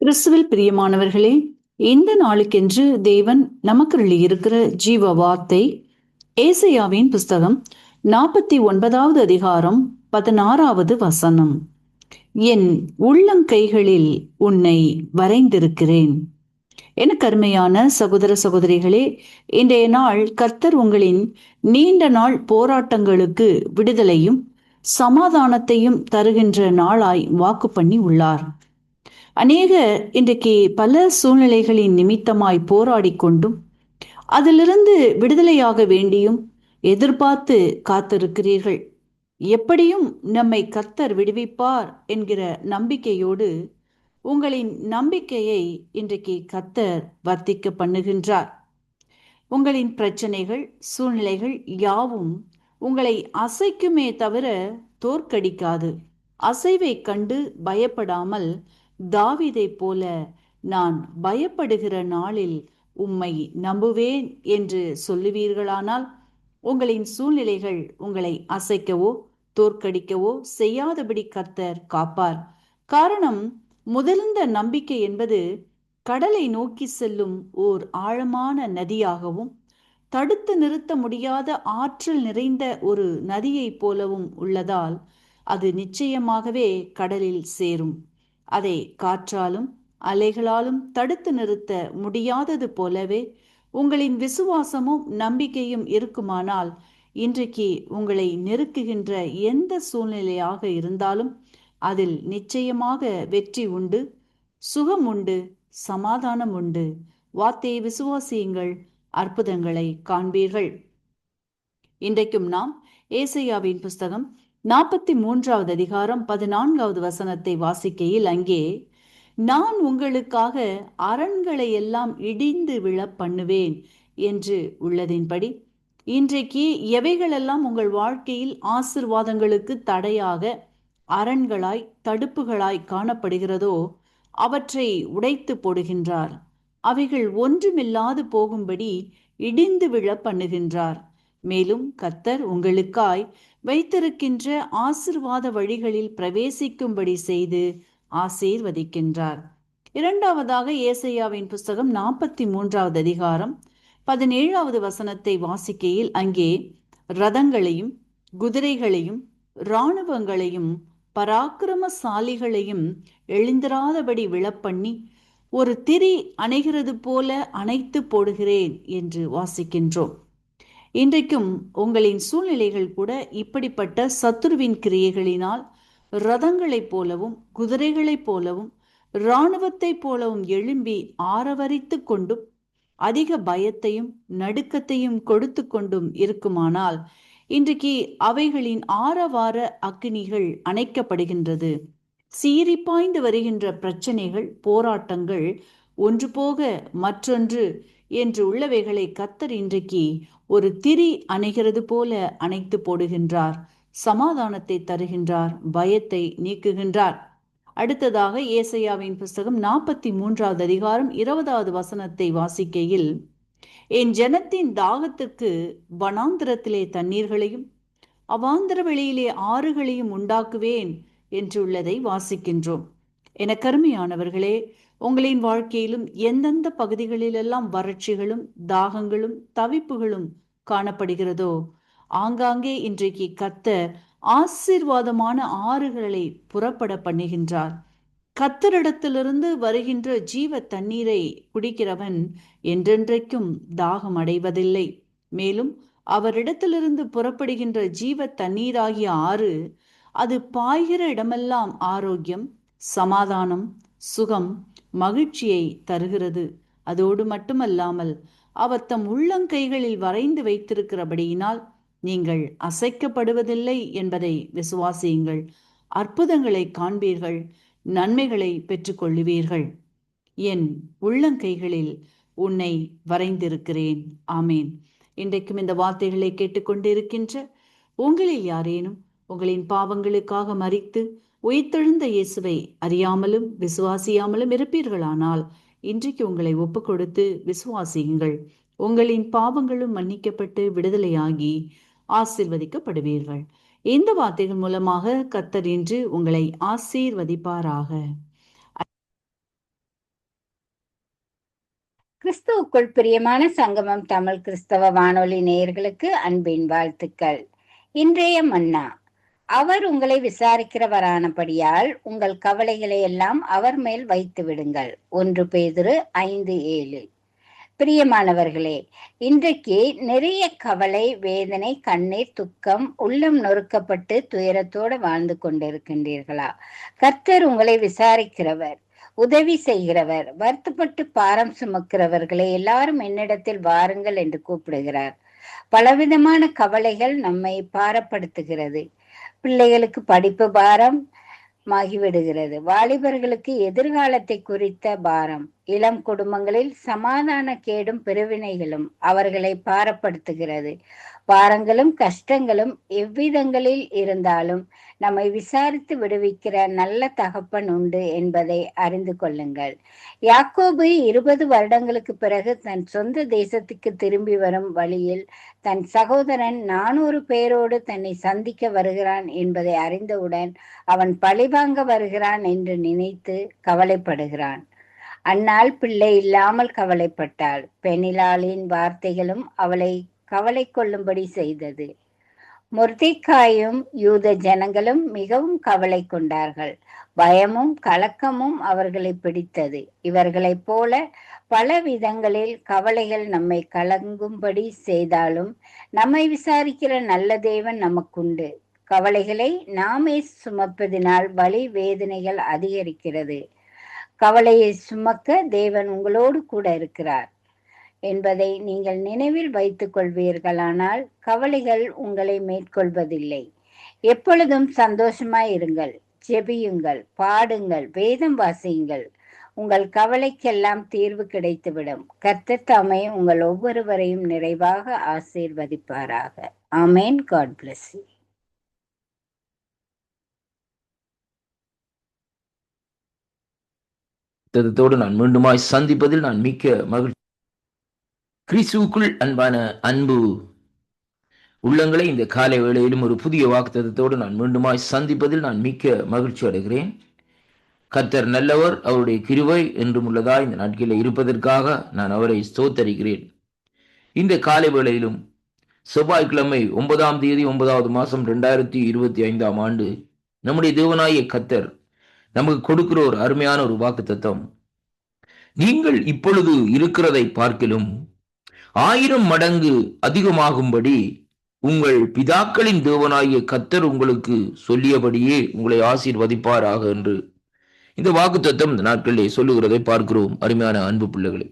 கிறிஸ்துவில் பிரியமானவர்களே இந்த நாளுக்கென்று தேவன் நமக்கு இருக்கிற ஜீவ வார்த்தை ஏசையாவின் புஸ்தகம் நாற்பத்தி ஒன்பதாவது அதிகாரம் பதினாறாவது வசனம். என் உள்ளங்கைகளில் உன்னை வரைந்திருக்கிறேன். என கருமையான சகோதர சகோதரிகளே இன்றைய நாள் கர்த்தர் உங்களின் நீண்ட நாள் போராட்டங்களுக்கு விடுதலையும் சமாதானத்தையும் தருகின்ற நாளாய் வாக்கு பண்ணி உள்ளார். அநேகர் இன்றைக்கு பல சூழ்நிலைகளின் நிமித்தமாய் போராடி கொண்டும் அதிலிருந்து விடுதலையாக வேண்டியும் எதிர்பார்த்து காத்திருக்கிறீர்கள். எப்படியும் நம்மை கத்தர் விடுவிப்பார் என்கிற நம்பிக்கையோடு உங்களின் நம்பிக்கையை இன்றைக்கு கத்தர் வர்த்திக்க பண்ணுகின்றார். உங்களின் பிரச்சனைகள் சூழ்நிலைகள் யாவும் உங்களை அசைக்குமே தவிர தோற்கடிக்காது. அசைவை கண்டு பயப்படாமல் தாவிதை போல நான் பயப்படுகிற நாளில் உம்மை நம்புவேன் என்று சொல்லுவீர்களானால் உங்களின் சூழ்நிலைகள் உங்களை அசைக்கவோ தோற்கடிக்கவோ செய்யாதபடி கர்த்தர் காப்பார். காரணம் முதலிந்த நம்பிக்கை என்பது கடலை நோக்கி செல்லும் ஓர் ஆழமான நதியாகவும் தடுத்து நிறுத்த முடியாத ஆற்றல் நிறைந்த ஒரு நதியைப் போலவும் உள்ளதால் அது நிச்சயமாகவே கடலில் சேரும். அதை காற்றாலும் அலைகளாலும் தடுத்து நிறுத்த முடியாதது போலவே உங்களின் விசுவாசமும் நம்பிக்கையும் இருக்குமானால் இன்றைக்கு உங்களை நெருக்குகின்ற எந்த சூழ்நிலையாக இருந்தாலும் அதில் நிச்சயமாக வெற்றி உண்டு சுகம் உண்டு சமாதானம் உண்டு. வார்த்தையை விசுவாசியுங்கள். அற்புதங்களை காண்பீர்கள். இன்றைக்கும் நாம் ஏசையாவின் புஸ்தகம் நாற்பத்தி மூன்றாவது அதிகாரம் பதினான்காவது வசனத்தை வாசிக்கையில் அங்கே நான் உங்களுக்காக அரண்களை எல்லாம் இடிந்து விழ பண்ணுவேன் என்று உள்ளதின்படி இன்றைக்கு எவைகளெல்லாம் உங்கள் வாழ்க்கையில் ஆசிர்வாதங்களுக்கு தடையாக அரண்களாய் தடுப்புகளாய் காணப்படுகிறதோ அவற்றை உடைத்து போடுகின்றார். அவைகள் ஒன்றுமில்லாது போகும்படி இடிந்து விழ பண்ணுகின்றார். மேலும் கத்தர் உங்களுக்காய் வைத்திருக்கின்ற ஆசிர்வாத வழிகளில் பிரவேசிக்கும்படி செய்து ஆசீர்வதிக்கின்றார். இரண்டாவதாக ஏசையாவின் புஸ்தகம் நாற்பத்தி மூன்றாவது அதிகாரம் பதினேழாவது வசனத்தை வாசிக்கையில் அங்கே ரதங்களையும் குதிரைகளையும் இராணுவங்களையும் பராக்கிரமசாலிகளையும் எழுந்திராதபடி விழப்பண்ணி ஒரு திரி அணைகிறது போல அணைத்து போடுகிறேன் என்று வாசிக்கின்றோம். இன்றைக்கும் உங்களின் சூழ்நிலைகள் கூட இப்படிப்பட்ட சத்துருவின் கிரியைகளினால் ரதங்களைப் போலவும் குதிரைகளைப் போலவும் இராணுவத்தைப் போலவும் எழும்பி ஆரவரித்து கொண்டும் அதிக பயத்தையும் நடுக்கத்தையும் கொடுத்து கொண்டும் இருக்குமானால் இன்றைக்கு அவைகளின் ஆரவார அக்னிகள் அணைக்கப்படுகின்றது. சீறி பாய்ந்து வருகின்ற பிரச்சனைகள் போராட்டங்கள் ஒன்று போக மற்றொன்று என்று உள்ளவைகளை கத்தர் இன்றைக்கு ஒரு திரி அணைகிறது போல அணைத்து போடுகின்றார். சமாதானத்தை தருகின்றார் பயத்தை நீக்குகின்றார். அடுத்ததாக ஏசையாவின் புஸ்தகம் நாற்பத்தி மூன்றாவது அதிகாரம் இருபதாவது வசனத்தை வாசிக்கையில் என் ஜனத்தின் தாகத்துக்கு வனாந்திரத்திலே தண்ணீர்களையும் அவாந்திர வெளியிலே ஆறுகளையும் உண்டாக்குவேன். என்றுள்ளதை வாசிக்கின்றோம். என கருமையானவர்களே உங்களின் வாழ்க்கையிலும் எந்தெந்த பகுதிகளிலெல்லாம் வறட்சிகளும் தாகங்களும் தவிப்புகளும் காணப்படுகிறதோ ஆங்காங்கே இன்றைக்கு கத்தர் ஆசீர்வாதமான ஆறுகளை புறப்பட பண்ணுகின்றார். கத்தரிடத்திலிருந்து வருகின்ற ஜீவ தண்ணீரை குடிக்கிறவன் என்றென்றைக்கும் தாகம் அடைவதில்லை. மேலும் அவரிடத்திலிருந்து புறப்படுகின்ற ஜீவ தண்ணீராகிய ஆறு அது பாய்கிற இடமெல்லாம் ஆரோக்கியம் சமாதானம் சுகம் மகிழ்ச்சியை தருகிறது. அதோடு மட்டுமல்லாமல் அவர் தம் உள்ளங்கைகளில் வரைந்து வைத்திருக்கிறபடியினால் நீங்கள் அசைக்கப்படுவதில்லை என்பதை விசுவாசியுங்கள். அற்புதங்களை காண்பீர்கள் நன்மைகளை பெற்றுக்கொள்ளுவீர்கள். என் உள்ளங்கைகளில் உன்னை வரைந்திருக்கிறேன். ஆமேன். இன்றைக்கும் இந்த வார்த்தைகளை கேட்டுக்கொண்டிருக்கின்ற உங்களில் யாரேனும் உங்களின் பாவங்களுக்காக மறித்து உயிர்த்தெழுந்த இயேசுவை அறியாமலும் விசுவாசியாமலும் இருப்பீர்களானால் இன்றைக்கு உங்களை ஒப்பு கொடுத்து விசுவாசியுங்கள். உங்களின் பாவங்களும் மன்னிக்கப்பட்டு விடுதலையாகி ஆசிர்வதிக்கப்படுவீர்கள். இந்த வார்த்தைகள் மூலமாக கத்தர் இன்று உங்களை ஆசீர்வதிப்பாராக. கிறிஸ்துவுக்குள் பிரியமான சங்கமம் தமிழ் கிறிஸ்தவ வானொலி நேயர்களுக்கு அன்பின் வாழ்த்துக்கள். இன்றைய மன்னா அவர் உங்களை விசாரிக்கிறவரானபடியால் உங்கள் கவலைகளை எல்லாம் அவர் மேல் வைத்து விடுங்கள். ஒன்று பேதிரு ஐந்து ஏழு. பிரியமானவர்களே இன்றைக்கு நிறைய கவலை வேதனை கண்ணீர் துக்கம் உள்ளம் நொறுக்கப்பட்டு துயரத்தோடு வாழ்ந்து கொண்டிருக்கின்றீர்களா? கர்த்தர் உங்களை விசாரிக்கிறவர் உதவி செய்கிறவர் வருத்தப்பட்டு பாரம் சுமக்கிறவர்களை எல்லாரும் என்னிடத்தில் வாருங்கள் என்று கூப்பிடுகிறார். பலவிதமான கவலைகள் நம்மை பாரப்படுத்துகிறது. பிள்ளைகளுக்கு படிப்பு பாரம் ஆகிவிடுகிறது வாலிபர்களுக்கு எதிர்காலத்தை குறித்த பாரம். இளம் குடும்பங்களில் சமாதான கேடும் பிரிவினைகளும் அவர்களை பாரப்படுத்துகிறது. பாரங்களும் கஷ்டங்களும் எவ்விதங்களில் இருந்தாலும் நம்மை விசாரித்து விடுவிக்கிற நல்ல தகப்பன் உண்டு என்பதை அறிந்து கொள்ளுங்கள். யாக்கோபு இருபது வருடங்களுக்கு பிறகு தன் சொந்த தேசத்துக்கு திரும்பி வரும் வழியில் தன் சகோதரன் நானூறு பேரோடு தன்னை சந்திக்க வருகிறான் என்பதை அறிந்தவுடன் அவன் பழிவாங்க வருகிறான் என்று நினைத்து கவலைப்படுகிறான். அந்நாள் பிள்ளை இல்லாமல் கவலைப்பட்டாள். பெனிலாளின் வார்த்தைகளும் அவளை கவலை கொள்ளும்படி செய்தது. முர்திக்காயும் யூத ஜனங்களும் மிகவும் கவலை கொண்டார்கள். பயமும் கலக்கமும் அவர்களை பிடித்தது. இவர்களைப் போல பல விதங்களில் கவலைகள் நம்மை கலங்கும்படி செய்தாலும் நம்மை விசாரிக்கிற நல்ல தேவன் நமக்குண்டு. கவலைகளை நாமே சுமப்பதினால் வலி வேதனைகள் அதிகரிக்கிறது. கவலையை சுமக்க தேவன் உங்களோடு கூட இருக்கிறார். என்பதை நீங்கள் நினைவில் வைத்துக் கொள்வீர்களானால் கவலைகள் உங்களை மேற்கொள்வதில்லை. எப்பொழுதும் சந்தோஷமாய் இருங்கள் ஜெபியுங்கள் பாடுங்கள் வேதம் வாசியுங்கள். உங்கள் கவலைக்கெல்லாம் தீர்வு கிடைத்துவிடும். கர்த்தர் தாமே உங்கள் ஒவ்வொருவரையும் நிறைவாக ஆசீர்வதிப்பாராக. ஆமேன். காட் பிளஸ் திட்டத்தோடு நான் மீண்டுமாய் சந்திப்பதில் நான் மிக்க மகிழ்ச்சி. கிறிஸ்துவுக்குள் அன்பான அன்பு உள்ளங்களை இந்த காலை வேளையிலும் ஒரு புதிய வாக்குத்தத்தோடு நான் மீண்டுமாய் சந்திப்பதில் நான் மிக்க மகிழ்ச்சி அடைகிறேன். கத்தர் நல்லவர் அவருடைய கிருவை என்றும் உள்ளதா இந்த நாட்களில் இருப்பதற்காக நான் அவரை ஸ்தோத்தரிக்கிறேன். இந்த காலை வேளையிலும் செவ்வாய்க்கிழமை ஒன்பதாம் தேதி ஒன்பதாவது மாதம் ரெண்டாயிரத்தி இருபத்தி ஐந்தாம் ஆண்டு நம்முடைய தேவனாய கத்தர் நமக்கு கொடுக்கிற ஒரு அருமையான ஒரு வாக்கு தத்துவம் நீங்கள் இப்பொழுது இருக்கிறதை பார்க்கிலும் ஆயிரம் மடங்கு அதிகமாகும்படி உங்கள் பிதாக்களின் தேவனாகிய கத்தர் உங்களுக்கு சொல்லியபடியே உங்களை ஆசீர்வதிப்பாராக என்று இந்த வாக்கு தத்துவம் இந்த நாட்களிலே சொல்லுகிறதை பார்க்கிறோம் அருமையான அன்பு பிள்ளைகளே.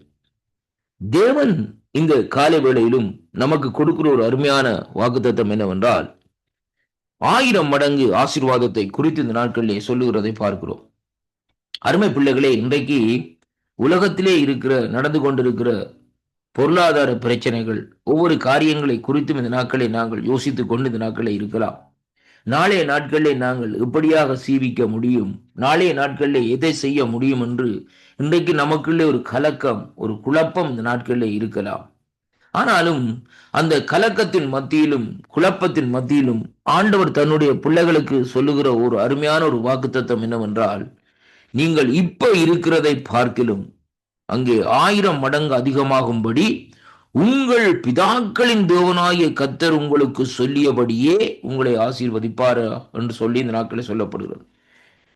தேவன் இந்த காலை வேளையிலும் நமக்கு கொடுக்கிற ஒரு அருமையான வாக்கு தத்துவம் என்னவென்றால் ஆயிரம் மடங்கு ஆசீர்வாதத்தை குறித்து இந்த நாட்களிலே சொல்லுகிறதை பார்க்கிறோம். அருமை பிள்ளைகளே இன்றைக்கு உலகத்திலே இருக்கிற நடந்து கொண்டிருக்கிற பொருளாதார பிரச்சனைகள் ஒவ்வொரு காரியங்களை குறித்தும் இந்த நாட்களை நாங்கள் யோசித்து கொண்டு இந்த நாட்களை இருக்கலாம். நாளைய நாட்களிலே நாங்கள் எப்படியாக சீவிக்க முடியும்? நாளைய நாட்களிலே எதை செய்ய முடியும் என்று இன்றைக்கு நமக்குள்ளே ஒரு கலக்கம் ஒரு குழப்பம் இந்த நாட்களிலே இருக்கலாம். ஆனாலும் அந்த கலக்கத்தின் மத்தியிலும் குழப்பத்தின் மத்தியிலும் ஆண்டவர் தன்னுடைய பிள்ளைகளுக்கு சொல்லுகிற ஒரு அருமையான ஒரு வாக்குத்தத்தம் என்னவென்றால் நீங்கள் இப்ப இருக்கிறதை பார்க்கிலும் அங்கே ஆயிரம் மடங்கு அதிகமாகும்படி உங்கள் பிதாக்களின் தேவனாகிய கத்தர் உங்களுக்கு சொல்லியபடியே உங்களை ஆசீர்வதிப்பார் என்று சொல்லி இந்த நாட்களில் சொல்லப்படுகிறது.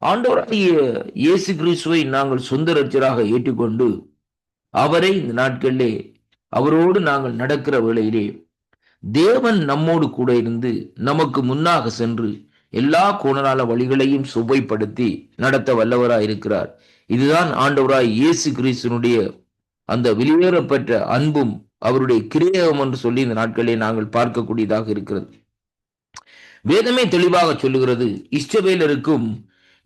ஆண்டவராகிய இயேசு கிறிஸ்துவை நாங்கள் சொந்த ரட்சராக ஏற்றுக்கொண்டு அவரை இந்த நாட்களிலே அவரோடு நாங்கள் நடக்கிற வேளையிலே தேவன் நம்மோடு கூட இருந்து நமக்கு முன்னாக சென்று எல்லா கோணரால வழிகளையும் சுவைப்படுத்தி நடத்த வல்லவராய் இருக்கிறார் இதுதான் ஆண்டவராய் இயேசு கிறிஸ்தனுடைய அந்த வெளியேறப்பட்ட அன்பும் அவருடைய கிரியகம் என்று சொல்லி இந்த நாட்களே நாங்கள் பார்க்கக்கூடியதாக இருக்கிறது. வேதமே தெளிவாக சொல்லுகிறது இஷ்டவேலருக்கும்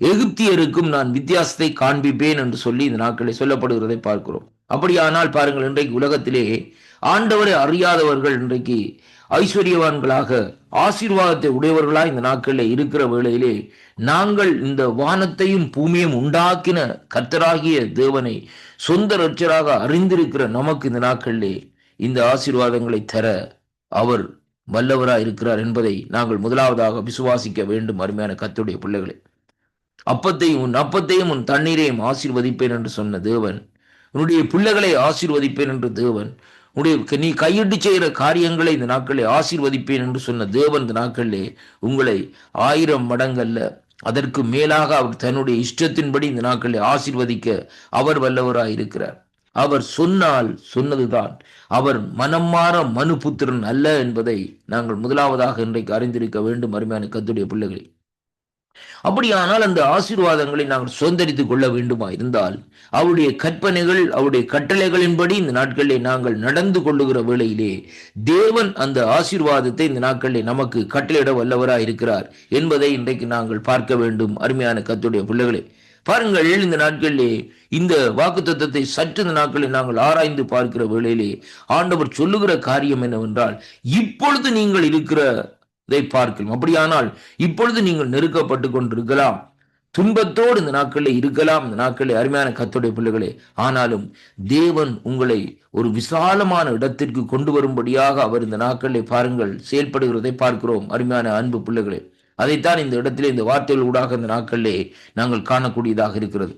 எகிப்தியருக்கும் நான் வித்தியாசத்தை காண்பிப்பேன் என்று சொல்லி இந்த நாட்களில் சொல்லப்படுகிறதை பார்க்கிறோம். அப்படியானால் பாருங்கள் இன்றைக்கு உலகத்திலே ஆண்டவரை அறியாதவர்கள் இன்றைக்கு ஐஸ்வர்யவான்களாக ஆசீர்வாதத்தை உடையவர்களாக இந்த நாட்களில் இருக்கிற வேளையிலே நாங்கள் இந்த வானத்தையும் பூமியும் உண்டாக்கின கர்த்தராகிய தேவனை சொந்த ரட்சராக அறிந்திருக்கிற நமக்கு இந்த நாட்களிலே இந்த ஆசீர்வாதங்களை தர அவர் வல்லவராக இருக்கிறார் என்பதை நாங்கள் முதலாவதாக விசுவாசிக்க வேண்டும் அருமையான கத்துடைய பிள்ளைகளே. அப்பத்தையும் உன் அப்பத்தையும் உன் தண்ணீரையும் ஆசீர்வதிப்பேன் என்று சொன்ன தேவன். உன்னுடைய பிள்ளைகளை ஆசீர்வதிப்பேன் என்று தேவன். உன்னுடைய நீ கையிட்டு செய்கிற காரியங்களை இந்த நாட்களில் ஆசீர்வதிப்பேன் என்று சொன்ன தேவன் இந்த நாட்களிலே உங்களை ஆயிரம் மடங்கல்ல அதற்கு மேலாக அவர் தன்னுடைய இஷ்டத்தின்படி இந்த நாட்களில் ஆசீர்வதிக்க அவர் வல்லவராய் இருக்கிறார். அவர் சொன்னால் சொன்னதுதான். அவர் மனம் மாற மனு புத்திரன் அல்ல என்பதை நாங்கள் முதலாவதாக இன்றைக்கு அறிந்திருக்க வேண்டும் அருமையான கத்துடைய பிள்ளைகளை. அப்படியானால் அந்த ஆசீர்வாதங்களை நாங்கள் சுதந்திரித்துக் கொள்ள வேண்டுமா இருந்தால் அவருடைய கற்பனைகள் அவருடைய கட்டளைகளின்படி இந்த நாட்களிலே நாங்கள் நடந்து கொள்ளுகிற வேளையிலே தேவன் அந்த ஆசீர்வாதத்தை இந்த நாட்களிலே நமக்கு கட்டளையிட வல்லவராக இருக்கிறார் என்பதை இன்றைக்கு நாங்கள் பார்க்க வேண்டும் அருமையான கத்துடைய பிள்ளைகளே. பாருங்கள் இந்த நாட்களிலே இந்த வாக்கு தத்துவத்தை சற்று இந்த நாட்களில் நாங்கள் ஆராய்ந்து பார்க்கிற வேளையிலே ஆண்டவர் சொல்லுகிற காரியம் என்னவென்றால் இப்பொழுது நீங்கள் இருக்கிற இதை பார்க்கலாம். அப்படியானால் இப்பொழுது நீங்கள் நெருக்கப்பட்டு கொண்டிருக்கலாம். துன்பத்தோடு இந்த நாட்களில் இருக்கலாம். இந்த நாட்களில் அருமையான கத்துடைய பிள்ளைகளே ஆனாலும் தேவன் உங்களை ஒரு விசாலமான இடத்திற்கு கொண்டு வரும்படியாக அவர் இந்த நாட்களில் பாருங்கள் செயல்படுகிறதை பார்க்கிறோம். அருமையான அன்பு பிள்ளைகளே அதைத்தான் இந்த இடத்திலே இந்த வார்த்தைகள் ஊடாக இந்த நாட்களிலே நாங்கள் காணக்கூடியதாக இருக்கிறது.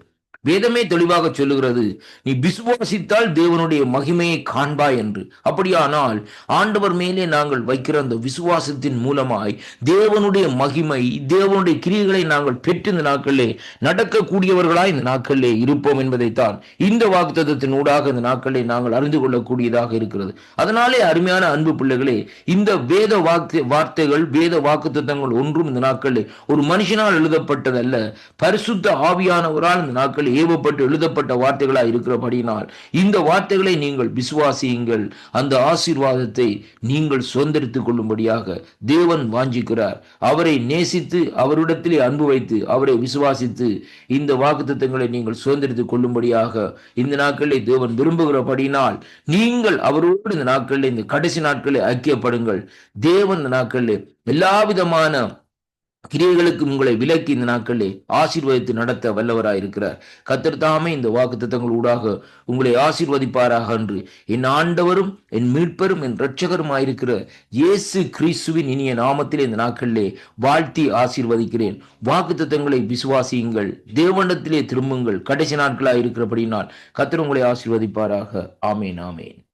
வேதமே தெளிவாக சொல்லுகிறது. நீ விசுவாசித்தால் தேவனுடைய மகிமையை காண்பாய் என்று. அப்படியானால் ஆண்டவர் மேலே நாங்கள் வைக்கிற அந்த விசுவாசத்தின் மூலமாய் தேவனுடைய மகிமை தேவனுடைய கிரியைகளை நாங்கள் பெற்று இந்த நாட்களிலே நடக்கக்கூடியவர்களாய் இந்த நாட்களிலே இருப்போம் என்பதைத்தான் இந்த வாக்குத்தத்தின் ஊடாக இந்த நாட்களை நாங்கள் அறிந்து கொள்ளக்கூடியதாக இருக்கிறது. அதனாலே அருமையான அன்பு பிள்ளைகளே இந்த வேத வாக்கு வார்த்தைகள் வேத வாக்குத்தத்தங்கள் ஒன்றும் இந்த நாட்களில் ஒரு மனுஷனால் எழுதப்பட்டதல்ல. பரிசுத்த ஆவியானவரால் இந்த நாட்களில் ஏவப்பட்டு எழுதப்பட்ட வார்த்தைகளாக இருக்கிறபடியினால் இந்த வார்த்தைகளை நீங்கள் விசுவாசியுங்கள். அந்த ஆசீர்வாதத்தை நீங்கள் சுதந்திரித்துக் கொள்ளும்படியாக தேவன் வாஞ்சிக்கிறார். அவரை நேசித்து அவரிடத்திலே அன்பு வைத்து அவரை விசுவாசித்து இந்த வாக்குத்தத்தங்களை நீங்கள் சுதந்திரித்துக் கொள்ளும்படியாக இந்த நாட்களில் தேவன் விரும்புகிறபடினால் நீங்கள் அவரோடு இந்த நாட்களில் இந்த கடைசி நாட்களில் ஐக்கியப்படுங்கள். தேவன் இந்த நாட்களில் எல்லா விதமான கிரியைகளுக்கு உங்களை விலக்கி இந்த நாட்களிலே ஆசீர்வதித்து நடத்த வல்லவராய் இருக்கிறார். தாமே இந்த வாக்கு தத்தங்கள் ஊடாக உங்களை ஆசீர்வதிப்பாராக என்று என் ஆண்டவரும் என் மீட்பரும் என் இரட்சகருமாயிருக்கிற இயேசு கிறிஸ்துவின் இனிய நாமத்திலே இந்த நாட்களிலே வாழ்த்தி ஆசீர்வதிக்கிறேன். வாக்கு தத்தங்களை விசுவாசியுங்கள். தேவண்டத்திலே திரும்புங்கள். கடைசி நாட்களாக இருக்கிறபடினால் கத்திர உங்களை ஆசீர்வதிப்பாராக. ஆமேன் ஆமேன்.